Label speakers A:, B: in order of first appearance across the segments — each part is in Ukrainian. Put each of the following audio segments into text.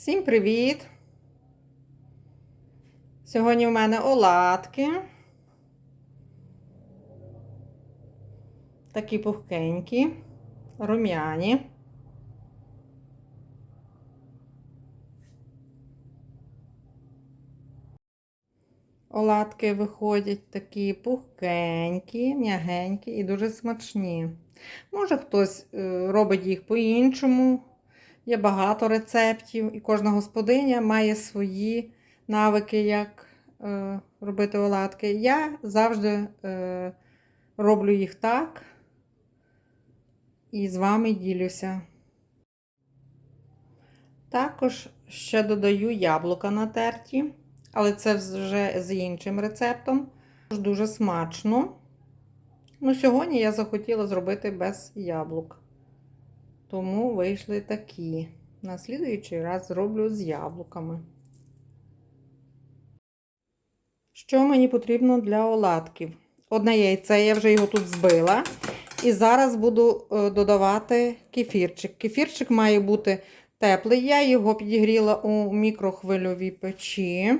A: Всім привіт! Сьогодні в мене оладки. Такі пухкенькі, рум'яні. Оладки виходять такі пухкенькі, м'ягенькі і дуже смачні. Може, хтось е, робить їх по-іншому. Є багато рецептів, і кожна господиня має свої навики, як е, робити оладки. Я завжди е, роблю їх так і з вами ділюся. Також ще додаю яблука натерті, але це вже з іншим рецептом. Дуже смачно. Ну, Сьогодні я захотіла зробити без яблук. Тому вийшли такі. На слідуючий раз зроблю з яблуками. Що мені потрібно для оладків? Одне яйце, я вже його тут збила. І зараз буду додавати кефірчик. Кефірчик має бути теплий. Я його підігріла у мікрохвильовій печі.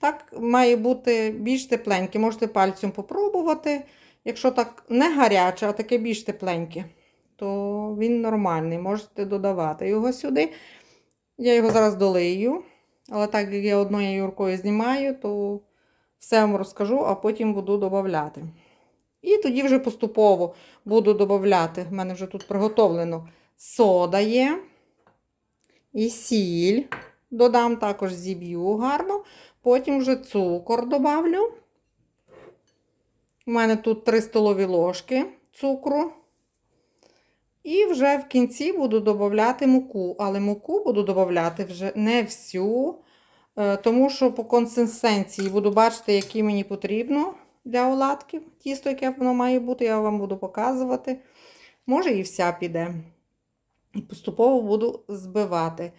A: Так, має бути більш тепленький. Можете пальцем попробувати. Якщо так не гаряче, а таке більш тепленьке, то він нормальний. Можете додавати його сюди. Я його зараз долию. Але так як я одною рукою знімаю, то все вам розкажу, а потім буду додати. І тоді вже поступово буду додати. В мене вже тут приготовлено сода є. І сіль. Додам також зіб'ю гарно. Потім вже цукор добавлю. У мене тут 3 столові ложки цукру. І вже в кінці буду додати муку. Але муку буду додати вже не всю, тому що по консистенції буду бачити, які мені потрібно для оладків. Тісто, яке воно має бути, я вам буду показувати. Може, і вся піде. І поступово буду збивати.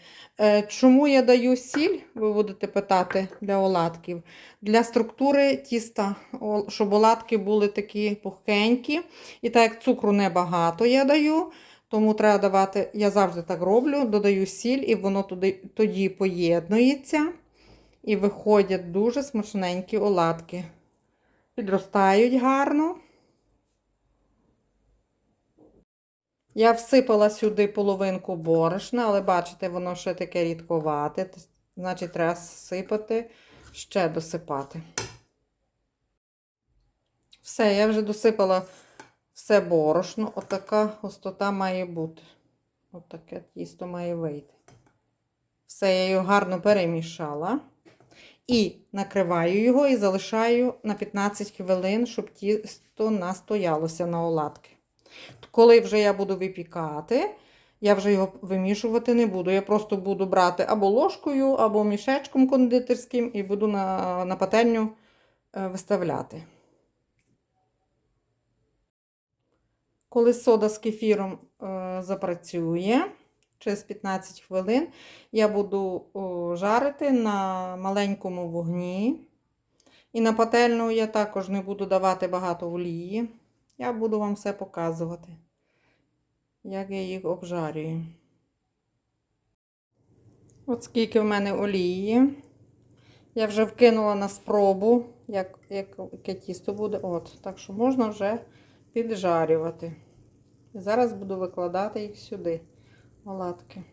A: Чому я даю сіль, ви будете питати для оладків? Для структури тіста, щоб оладки були такі пухкенькі. І так як цукру небагато я даю, тому треба давати, я завжди так роблю, додаю сіль, і воно туди, тоді поєднується. І виходять дуже смачненькі оладки. Підростають гарно. Я всипала сюди половинку борошна, але бачите, воно ще таке рідковате. Значить, треба сипати, ще досипати. Все, я вже досипала все борошно. Отака густота має бути. Отаке тісто має вийти. Все, я його гарно перемішала. І накриваю його і залишаю на 15 хвилин, щоб тісто настоялося на оладки. Коли вже я буду випікати, я вже його вимішувати не буду. Я просто буду брати або ложкою, або мішечком кондитерським і буду на, на пательню виставляти. Коли сода з кефіром е, запрацює, через 15 хвилин, я буду жарити на маленькому вогні. І на пательню я також не буду давати багато олії. Я буду вам все показувати, як я їх обжарюю. От скільки в мене олії. Я вже вкинула на спробу, як, як, яке тісто буде. От, Так що можна вже піджарювати. І зараз буду викладати їх сюди, оладки.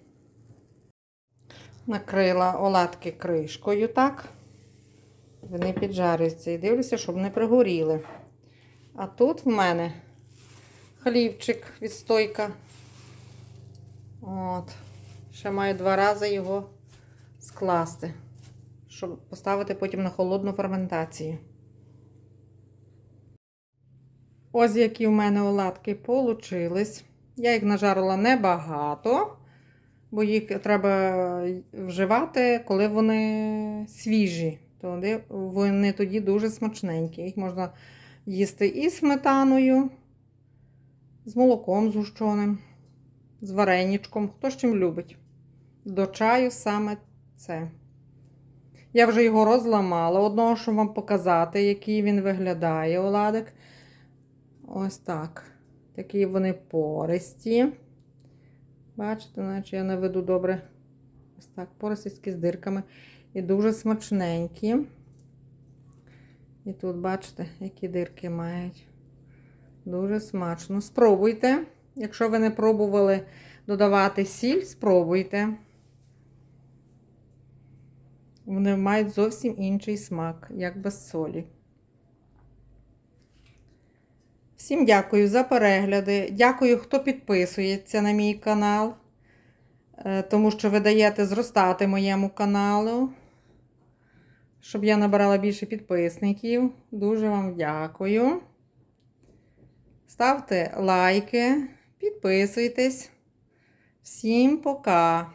A: Накрила оладки кришкою, так. Вони піджарюються. І дивлюся, щоб не пригоріли. А тут в мене хлібчик відстойка. От. Ще маю два рази його скласти, щоб поставити потім на холодну ферментацію. Ось які в мене оладки получились. Я їх нажарила небагато, бо їх треба вживати, коли вони свіжі. Вони тоді дуже смачненькі. Їх можна їсти і сметаною, з молоком згущеним, з вареничком, хто з чим любить. До чаю саме це. Я вже його розламала, одного, щоб вам показати, який він виглядає, оладик. Ось так. Такі вони пористі. Бачите, наче я наведу добре Ось так, поросиські з дирками. І дуже смачненькі. І тут, бачите, які дирки мають. Дуже смачно. Спробуйте. Якщо ви не пробували додавати сіль, спробуйте. Вони мають зовсім інший смак, як без солі. Всім дякую за перегляди. Дякую, хто підписується на мій канал, е, тому що ви даєте зростати моєму каналу, щоб я набирала більше підписників. Дуже вам дякую. Ставте лайки, підписуйтесь. Всім пока!